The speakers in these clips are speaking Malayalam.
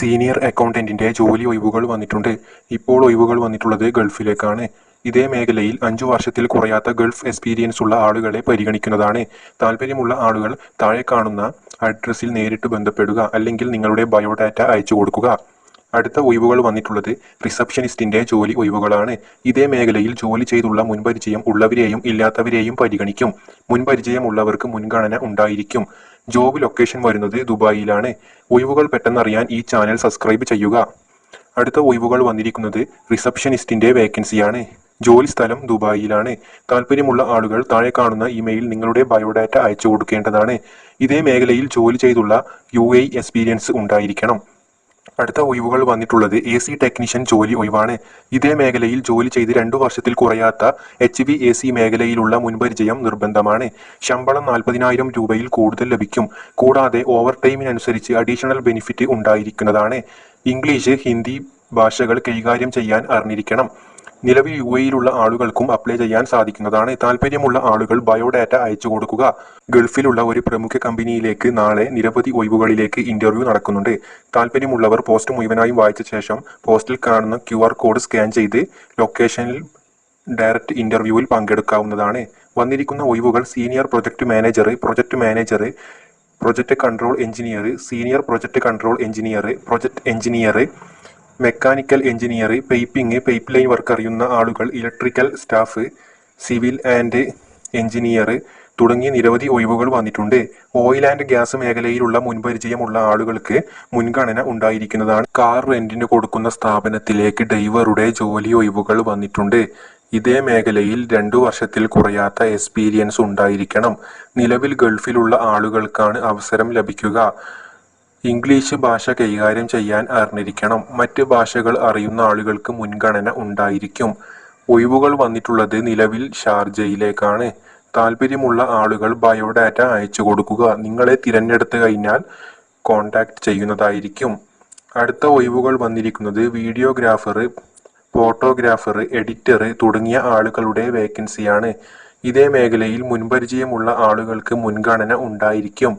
സീനിയർ അക്കൗണ്ടന്റിന്റെ ജോലി ഒഴിവുകൾ വന്നിട്ടുണ്ട്. ഇപ്പോൾ ഒഴിവുകൾ വന്നിട്ടുള്ളത് ഗൾഫിലേക്കാണ്. ഇതേ മേഖലയിൽ അഞ്ചു വർഷത്തിൽ കുറയാത്ത ഗൾഫ് എക്സ്പീരിയൻസ് ഉള്ള ആളുകളെ പരിഗണിക്കുന്നതാണ്. താല്പര്യമുള്ള ആളുകൾ താഴെ കാണുന്ന അഡ്രസ്സിൽ നേരിട്ട് ബന്ധപ്പെടുക അല്ലെങ്കിൽ നിങ്ങളുടെ ബയോഡാറ്റ അയച്ചു കൊടുക്കുക. അടുത്ത ഒഴിവുകൾ വന്നിട്ടുള്ളത് റിസപ്ഷനിസ്റ്റിന്റെ ജോലി ഒഴിവുകളാണ്. ഇതേ മേഖലയിൽ ജോലി ചെയ്തുള്ള മുൻപരിചയം ഉള്ളവരെയും ഇല്ലാത്തവരെയും പരിഗണിക്കും. മുൻപരിചയമുള്ളവർക്ക് മുൻഗണന ഉണ്ടായിരിക്കും. ജോബ് ലൊക്കേഷൻ വരുന്നത് ദുബായിലാണ്. ഒഴിവുകൾ പെട്ടെന്നറിയാൻ ഈ ചാനൽ സബ്സ്ക്രൈബ് ചെയ്യുക. അടുത്ത ഒഴിവുകൾ വന്നിരിക്കുന്നത് റിസപ്ഷനിസ്റ്റിന്റെ വേക്കൻസിയാണ്. ജോലി സ്ഥലം ദുബായിലാണ്. താല്പര്യമുള്ള ആളുകൾ താഴെ കാണുന്ന ഇമെയിൽ നിങ്ങളുടെ ബയോഡാറ്റ അയച്ചു കൊടുക്കേണ്ടതാണ്. ഇതേ മേഖലയിൽ ജോലി ചെയ്തുള്ള യു എക്സ്പീരിയൻസ് ഉണ്ടായിരിക്കണം. അടുത്ത ഒഴിവുകൾ വന്നിട്ടുള്ളത് എ സി ടെക്നീഷ്യൻ ജോലി ഒഴിവാണ്. ഇതേ മേഖലയിൽ ജോലി ചെയ്ത് രണ്ടു വർഷത്തിൽ കുറയാത്ത എച്ച് ബി എ സി മേഖലയിലുള്ള മുൻപരിചയം നിർബന്ധമാണ്. ശമ്പളം നാൽപ്പതിനായിരം രൂപയിൽ കൂടുതൽ ലഭിക്കും. കൂടാതെ ഓവർ ടൈമിനനുസരിച്ച് അഡീഷണൽ ബെനിഫിറ്റ് ഉണ്ടായിരിക്കുന്നതാണ്. ഇംഗ്ലീഷ് ഹിന്ദി ഭാഷകൾ കൈകാര്യം ചെയ്യാൻ അറിഞ്ഞിരിക്കണം. നിലവിൽ യു എയിലുള്ള ആളുകൾക്കും അപ്ലൈ ചെയ്യാൻ സാധിക്കുന്നതാണ്. താല്പര്യമുള്ള ആളുകൾ ബയോഡാറ്റ അയച്ചു കൊടുക്കുക. ഗൾഫിലുള്ള ഒരു പ്രമുഖ കമ്പനിയിലേക്ക് നാളെ നിരവധി ഒഴിവുകളിലേക്ക് ഇന്റർവ്യൂ നടക്കുന്നുണ്ട്. താല്പര്യമുള്ളവർ പോസ്റ്റ് മുഴുവനായും വായിച്ച ശേഷം പോസ്റ്റിൽ കാണുന്ന ക്യു കോഡ് സ്കാൻ ചെയ്ത് ലൊക്കേഷനിൽ ഡയറക്റ്റ് ഇന്റർവ്യൂവിൽ പങ്കെടുക്കാവുന്നതാണ്. വന്നിരിക്കുന്ന ഒഴിവുകൾ senior project manager project manager project control engineer senior project control engineer project engineer mechanical engineer piping pipe line work അറിയുന്ന ആളുകൾ electrical staff civil and engineer തുടങ്ങിയ നിരവധി ഒഴിവുകൾ വന്നിട്ടുണ്ട്. ഓയിൽ ആൻഡ് ഗ്യാസ് മേഖലയിലുള്ള മുൻപരിചയമുള്ള ആളുകൾക്ക് മുൻഗണന ഉണ്ടായിരിക്കുന്നതാണ്. കാർ റെന്റിന് കൊടുക്കുന്ന സ്ഥാപനത്തിലേക്ക് ഡ്രൈവറുടെ ജോലി ഒഴിവുകൾ വന്നിട്ടുണ്ട്. ഇതേ മേഖലയിൽ രണ്ടു വർഷത്തിൽ കുറയാത്ത എക്സ്പീരിയൻസ് ഉണ്ടായിരിക്കണം. നിലവിൽ ഗൾഫിലുള്ള ആളുകൾക്കാണ് അവസരം ലഭിക്കുക. ഇംഗ്ലീഷ് ഭാഷ കൈകാര്യം ചെയ്യാൻ അറിഞ്ഞിരിക്കണം. മറ്റ് ഭാഷകൾ അറിയുന്ന ആളുകൾക്ക് മുൻഗണന ഉണ്ടായിരിക്കും. ഒഴിവുകൾ വന്നിട്ടുള്ളത് നിലവിൽ ഷാർജയിലേക്കാണ്. താല്പര്യമുള്ള ആളുകൾ ബയോഡാറ്റ അയച്ചു കൊടുക്കുക. നിങ്ങളെ തിരഞ്ഞെടുത്തു കഴിഞ്ഞാൽ കോണ്ടാക്ട് ചെയ്യുന്നതായിരിക്കും. അടുത്ത ഒഴിവുകൾ വന്നിരിക്കുന്നത് വീഡിയോഗ്രാഫർ ഫോട്ടോഗ്രാഫർ എഡിറ്റർ തുടങ്ങിയ ആളുകളുടെ വേക്കൻസിയാണ്. ഇതേ മേഖലയിൽ മുൻപരിചയമുള്ള ആളുകൾക്ക് മുൻഗണന ഉണ്ടായിരിക്കും.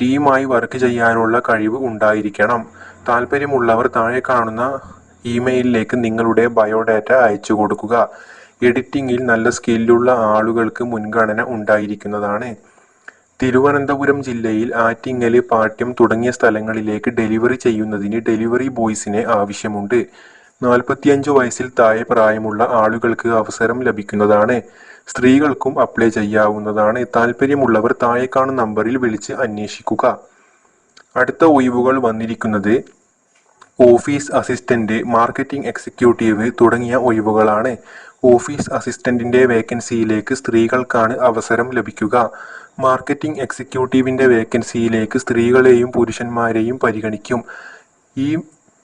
ടീമായി വർക്ക് ചെയ്യാനുള്ള കഴിവ് ഉണ്ടായിരിക്കണം. താല്പര്യമുള്ളവർ താഴെ കാണുന്ന ഇമെയിലിലേക്ക് നിങ്ങളുടെ ബയോഡാറ്റ അയച്ചു കൊടുക്കുക. എഡിറ്റിംഗിൽ നല്ല സ്കില്ലുള്ള ആളുകൾക്ക് മുൻഗണന ഉണ്ടായിരിക്കുന്നതാണ്. തിരുവനന്തപുരം ജില്ലയിൽ ആറ്റിങ്ങൽ പാട്യം തുടങ്ങിയ സ്ഥലങ്ങളിലേക്ക് ഡെലിവറി ചെയ്യുന്നതിന് ഡെലിവറി ബോയ്സിനെ ആവശ്യമുണ്ട്. നാൽപ്പത്തിയഞ്ച് വയസ്സിൽ താഴെ പ്രായമുള്ള ആളുകൾക്ക് അവസരം ലഭിക്കുന്നതാണ്. സ്ത്രീകൾക്കും അപ്ലൈ ചെയ്യാവുന്നതാണ്. താല്പര്യമുള്ളവർ താഴെ കാണുന്ന നമ്പറിൽ വിളിച്ച് അന്വേഷിക്കുക. അടുത്ത ഒഴിവുകൾ വന്നിരിക്കുന്നത് ഓഫീസ് അസിസ്റ്റന്റ് മാർക്കറ്റിംഗ് എക്സിക്യൂട്ടീവ് തുടങ്ങിയ ഒഴിവുകളാണ്. ഓഫീസ് അസിസ്റ്റന്റിന്റെ വേക്കൻസിയിലേക്ക് സ്ത്രീകൾക്കാണ് അവസരം ലഭിക്കുക. മാർക്കറ്റിംഗ് എക്സിക്യൂട്ടീവിന്റെ വേക്കൻസിയിലേക്ക് സ്ത്രീകളെയും പുരുഷന്മാരെയും പരിഗണിക്കും. ഈ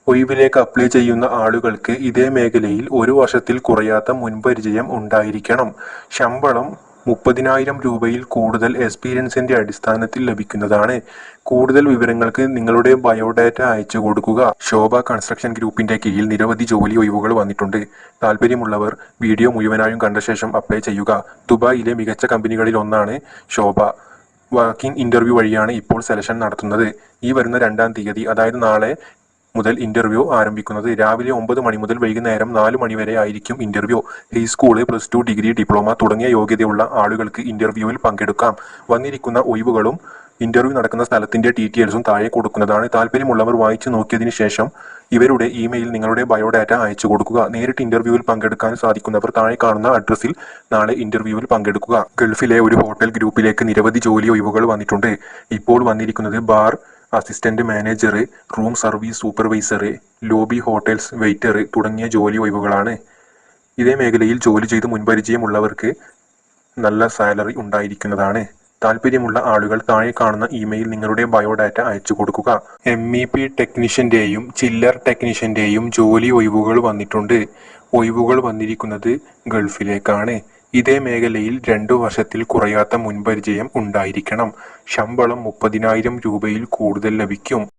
ഒഴിവിലേക്ക് അപ്ലൈ ചെയ്യുന്ന ആളുകൾക്ക് ഇതേ മേഖലയിൽ ഒരു വർഷത്തിൽ കുറയാത്ത മുൻപരിചയം ഉണ്ടായിരിക്കണം. ശമ്പളം മുപ്പതിനായിരം രൂപയിൽ കൂടുതൽ എക്സ്പീരിയൻസിന്റെ അടിസ്ഥാനത്തിൽ ലഭിക്കുന്നതാണ്. കൂടുതൽ വിവരങ്ങൾക്ക് നിങ്ങളുടെ ബയോഡാറ്റ അയച്ചു കൊടുക്കുക. ശോഭ കൺസ്ട്രക്ഷൻ ഗ്രൂപ്പിന്റെ കീഴിൽ നിരവധി ജോലി ഒഴിവുകൾ വന്നിട്ടുണ്ട്. താല്പര്യമുള്ളവർ വീഡിയോ മുഴുവനായും കണ്ട ശേഷം അപ്ലൈ ചെയ്യുക. ദുബായിലെ മികച്ച കമ്പനികളിൽ ഒന്നാണ് ശോഭ. വർക്കിംഗ് ഇന്റർവ്യൂ വഴിയാണ് ഇപ്പോൾ സെലക്ഷൻ നടത്തുന്നത്. ഈ വരുന്ന രണ്ടാം തീയതി അതായത് നാളെ മുതൽ ഇന്റർവ്യൂ ആരംഭിക്കുന്നത്. രാവിലെ ഒമ്പത് മണി മുതൽ വൈകുന്നേരം നാല് മണി വരെ ആയിരിക്കും interview high school plus two degree diploma തുടങ്ങിയ യോഗ്യതയുള്ള ആളുകൾക്ക് ഇന്റർവ്യൂവിൽ പങ്കെടുക്കാം. വന്നിരിക്കുന്ന ഒഴിവുകളും ഇന്റർവ്യൂ നടക്കുന്ന സ്ഥലത്തിന്റെ ഡീറ്റെയിൽസും താഴെ കൊടുക്കുന്നതാണ്. താല്പര്യമുള്ളവർ വായിച്ചു നോക്കിയതിനു ശേഷം ഇവരുടെ ഇമെയിൽ നിങ്ങളുടെ ബയോഡാറ്റ അയച്ചു കൊടുക്കുക. നേരിട്ട് ഇന്റർവ്യൂവിൽ പങ്കെടുക്കാൻ സാധിക്കുന്നവർ താഴെ കാണുന്ന അഡ്രസ്സിൽ നാളെ ഇന്റർവ്യൂവിൽ പങ്കെടുക്കുക. ഗൾഫിലെ ഒരു ഹോട്ടൽ ഗ്രൂപ്പിലേക്ക് നിരവധി ജോലി ഒഴിവുകൾ വന്നിട്ടുണ്ട്. ഇപ്പോൾ വന്നിരിക്കുന്നത് bar assistant manager room service supervisor lobby hotels waiter തുടങ്ങിയ ജോലി ഒഴിവുകളാണ്. ഇതേ മേഖലയിൽ ജോലി ചെയ്ത് മുൻപരിചയമുള്ളവർക്ക് നല്ല സാലറി ഉണ്ടായിരിക്കുന്നതാണ്. താല്പര്യമുള്ള ആളുകൾ താഴെ കാണുന്ന ഇമെയിൽ നിങ്ങളുടെ ബയോഡാറ്റ അയച്ചു കൊടുക്കുക. എം ഇ പി ടെക്നീഷ്യന്റെയും ചില്ലർ ടെക്നീഷ്യന്റെയും ജോലി ഒഴിവുകൾ വന്നിട്ടുണ്ട്. ഒഴിവുകൾ വന്നിരിക്കുന്നത് ഗൾഫിലേക്കാണ്. ഇതേ മേഖലയിൽ രണ്ടു വർഷത്തിൽ കുറയാത്ത മുൻപരിചയം ഉണ്ടായിരിക്കണം. ശമ്പളം മുപ്പതിനായിരം രൂപയിൽ കൂടുതൽ ലഭിക്കും.